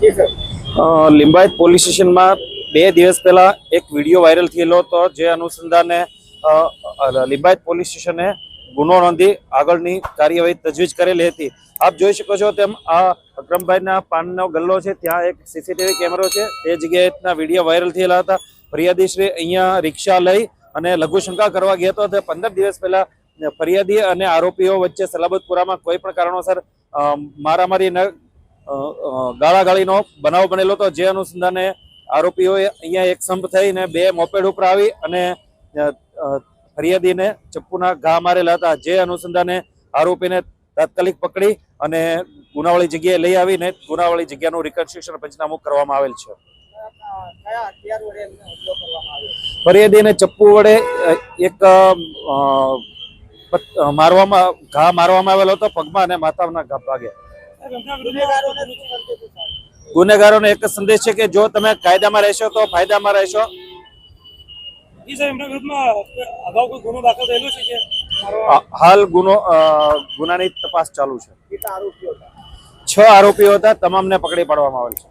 Limbayat police સ્ટેશનમાં બે દિવસ પહેલા એક વીડિયો વાયરલ થયેલો હતો, જે અનુસંધાને લિંબાયત પોલીસ સ્ટેશને ગુનો નોંધી આગળની કાર્યવાહી તજવીજ કરેલી હતી. આપ જોઈ શકો છો તેમ આ અક્રમભાઈના પાનનો ગલ્લો છે, ત્યાં એક સીસીટીવી કેમેરો છે, તે જગ્યાએના વીડિયો વાયરલ થયેલા હતા. ફરિયાદી શ્રી અહીંયા રિક્ષા લઈ અને લઘુશંકા કરવા ગયા હતો. તે પંદર દિવસ પહેલા ફરિયાદી અને આરોપીઓ વચ્ચે સલાબતપુરામાં કોઈ પણ કારણોસર મારામારી ન ગાળાગાળીનો બનાવ બનેલો હતો. જે અનુસંધાને આરોપીઓએ અહીંયા એક સંપ થઈને બે મોપેડ ઉપર આવી અને ફરિયાદીને ચપ્પુના ઘા મારેલા હતા. જે અનુસંધાને આરોપીને તાત્કાલિક પકડી અને ગુનાવાળી જગ્યાએ લઈ આવીને ગુનાવાળી જગ્યાનું રિકન્સ્ટ્રક્શન પંચનામું કરવામાં આવેલ છે. ફરિયાદીને ચપ્પુ વડે એક મારવામાં, ઘા મારવામાં આવેલો હતો. પગમાં અને માથાના ઘા ભાગે. ગુનેગારોને? એક જ સંદેશ છે કે જો તમે કાયદામાં રહેશો તો ફાયદામાં રહેશો. હાલ ગુનો ગુનાની તપાસ ચાલુ છે. છ આરોપીઓ હતા તમામને પકડી પાડવામાં આવેલ છે.